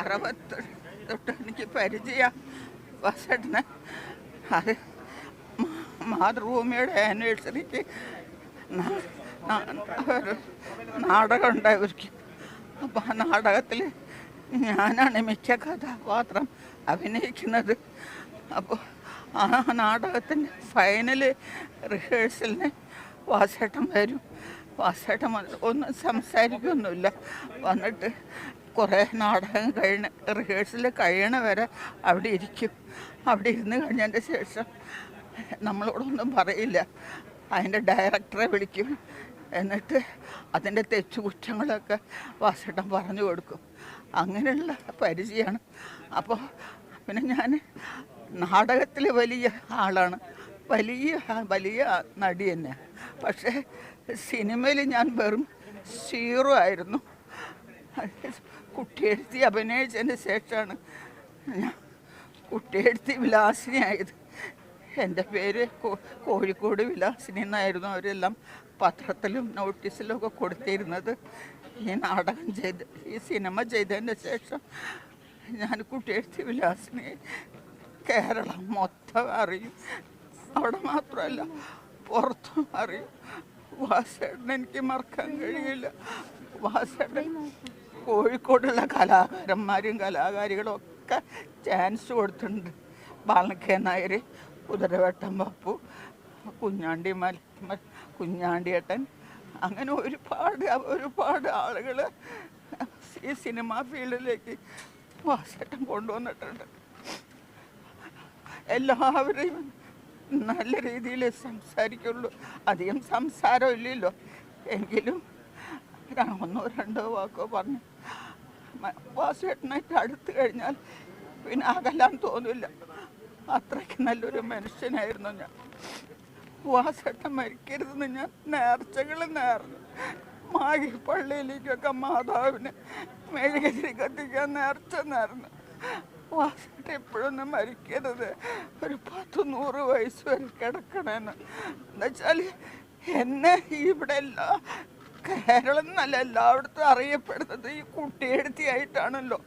അറുപത്തി തൊട്ട് എനിക്ക് പരിചയ വസട്ടിന് അത് മാതൃഭൂമിയുടെ ആനിവേഴ്സറിക്ക് നാടകം ഉണ്ടായിരിക്കും അപ്പം ആ നാടകത്തിൽ ഞാനാണ് മിക്ക കഥാപാത്രം അഭിനയിക്കുന്നത്. അപ്പോൾ ആ നാടകത്തിന്റെ ഫൈനൽ റിഹേഴ്സലിന് വാസേട്ടൻ വരും. വാസേട്ടൻ വന്ന് ഒന്നും സംസാരിക്കൊന്നുമില്ല. വന്നിട്ട് കുറേ നാടകം കഴിഞ്ഞ് റിഹേഴ്സൽ കഴിയണ വരെ അവിടെ ഇരിക്കും. അവിടെ ഇരുന്ന് കഴിഞ്ഞതിന്റെ ശേഷം നമ്മളോടൊന്നും പറയില്ല. അതിന്റെ ഡയറക്ടറെ വിളിക്കും. എന്നിട്ട് അതിന്റെ തെറ്റുകുറ്റങ്ങളൊക്കെ വാസേട്ടൻ പറഞ്ഞു കൊടുക്കും. അങ്ങനെയുള്ള പരിചയമാണ്. അപ്പോൾ പിന്നെ ഞാൻ നാടകത്തിൽ വലിയ ആളാണ്. വലിയ വലിയ നടി തന്നെ. പക്ഷേ സിനിമയിൽ ഞാൻ വെറും സീറോ ആയിരുന്നു. കുട്ടിയെഴുത്തി അഭിനയിച്ചതിന് ശേഷമാണ് ഞാൻ കുട്ടിയെഴുത്തി വിലാസിനിയായത്. എന്റെ പേര് കോഴിക്കോട് വിലാസിനി എന്നായിരുന്നു അവരെല്ലാം പത്രത്തിലും നോട്ടീസിലും ഒക്കെ കൊടുത്തിരുന്നത്. ഈ നാടകം ചെയ്ത് ഈ സിനിമ ചെയ്തതിന് ശേഷം ഞാൻ കുട്ടിയെഴുത്തി വിലാസിനി കേരളം മൊത്തം അറിയും. അവിടെ മാത്രമല്ല പുറത്തും അറിയും. വാസേട്ടൻ എനിക്ക് മറക്കാൻ കഴിയില്ല. വാസേട്ടൻ കോഴിക്കോടുള്ള കലാകാരന്മാരും കലാകാരികളും ഒക്കെ ചാൻസ് കൊടുത്തിട്ടുണ്ട്. ബാലക്കേ നായർ കുതിരവട്ടം പപ്പു കുഞ്ഞാണ്ടി മല കുഞ്ഞാണ്ടിയേട്ടൻ അങ്ങനെ ഒരുപാട് ഒരുപാട് ആളുകൾ ഈ സിനിമാ ഫീൽഡിലേക്ക് വാശേട്ടം കൊണ്ടുവന്നിട്ടുണ്ട്. എല്ലാവരെയും നല്ല രീതിയിൽ സംസാരിക്കുള്ളൂ. അധികം സംസാരം ഇല്ലല്ലോ എങ്കിലും ഒന്നോ രണ്ടോ വാക്കോ പറഞ്ഞു. വാസേട്ടനായിട്ട് അടുത്ത് കഴിഞ്ഞാൽ പിന്നെ അകലാൻ തോന്നില്ല. അത്രയ്ക്ക് നല്ലൊരു മനുഷ്യനായിരുന്നു ഞാൻ. വാസേട്ടൻ മരിക്കരുതെന്ന് ഞാൻ നേർച്ചകൾ നേർന്നു. മാഗി പള്ളിയിലേക്കൊക്കെ മാതാവിന് മെഴുകതിരി കത്തിക്കാൻ നേർച്ച നേർന്നു. വാസേട്ടൻ എപ്പോഴൊന്നും മരിക്കരുത്. ഒരു പത്ത് നൂറ് വയസ്സ് വരെ കിടക്കണമെന്ന് എന്നുവെച്ചാൽ എന്നെ ഇവിടെ എല്ലാ കേരളം എന്നല്ല എല്ലായിടത്തും അറിയപ്പെടുന്നത് ഈ കുട്ടിയെടുത്തിയായിട്ടാണല്ലോ.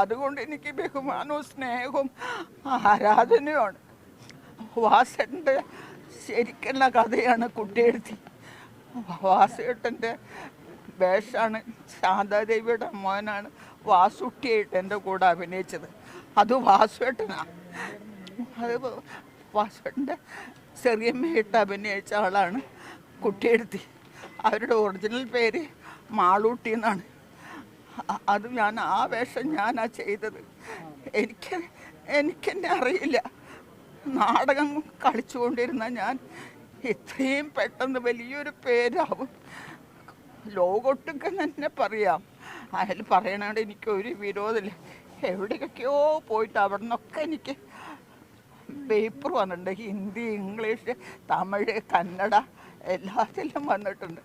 അതുകൊണ്ട് എനിക്ക് ബഹുമാനവും സ്നേഹവും ആരാധനയുമാണ്. വാസേട്ടന്റെ ശരിക്കുള്ള കഥയാണ് കുട്ടിയെഴുത്തി വാസേട്ടന്റെ വേഷമാണ് ശാന്താദേവിയുടെ മോനാണ് വാസുട്ടിയായിട്ട് എന്റെ കൂടെ അഭിനയിച്ചത്. അത് വാസുവേട്ടനാണ് അത് വാസുവേട്ടന്റെ ചെറിയമ്മയായിട്ട് അഭിനയിച്ച ആളാണ് കുട്ടിയെഴുത്തി അവരുടെ ഒറിജിനൽ പേര് മാളൂട്ടി എന്നാണ്. അത് ഞാൻ ആ വേഷം ഞാനാ ചെയ്തത്. എനിക്ക് എനിക്കെന്നെ അറിയില്ല. നാടകം കളിച്ചുകൊണ്ടിരുന്ന ഞാൻ ഇത്രയും പെട്ടെന്ന് വലിയൊരു പേരാവും. ലോകൊട്ടുക്കെ തന്നെ പറയാം. അതിൽ പറയണോണ്ട് എനിക്ക് ഒരു വിരോധമില്ല. എവിടേക്കൊക്കെയോ പോയിട്ട് അവിടെ നിന്നൊക്കെ എനിക്ക് പേപ്പർ വന്നിട്ടുണ്ട്. ഹിന്ദി ഇംഗ്ലീഷ് തമിഴ് കന്നഡ എല്ലാത്തിലും വന്നിട്ടുണ്ട്.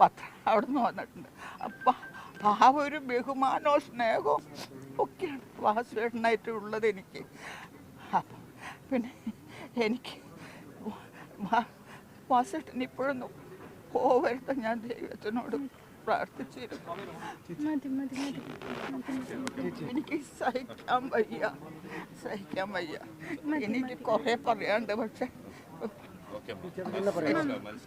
പത്രം അവിടെ നിന്ന് വന്നിട്ടുണ്ട്. അപ്പം ആ ഒരു ബഹുമാനവും സ്നേഹവും ഒക്കെയാണ് വാസുവേട്ടനായിട്ട് ഉള്ളത് എനിക്ക്. പിന്നെ എനിക്ക് വാസുവേട്ടൻ ഇപ്പോഴൊന്നും പോവരുത് ഞാൻ ദൈവത്തിനോട് പ്രാർത്ഥിച്ചിരുന്നു. എനിക്ക് സഹിക്കാൻ വയ്യ സഹിക്കാൻ വയ്യ. എനിക്ക് കുറേ പറയാണ്ട് പക്ഷെ thank you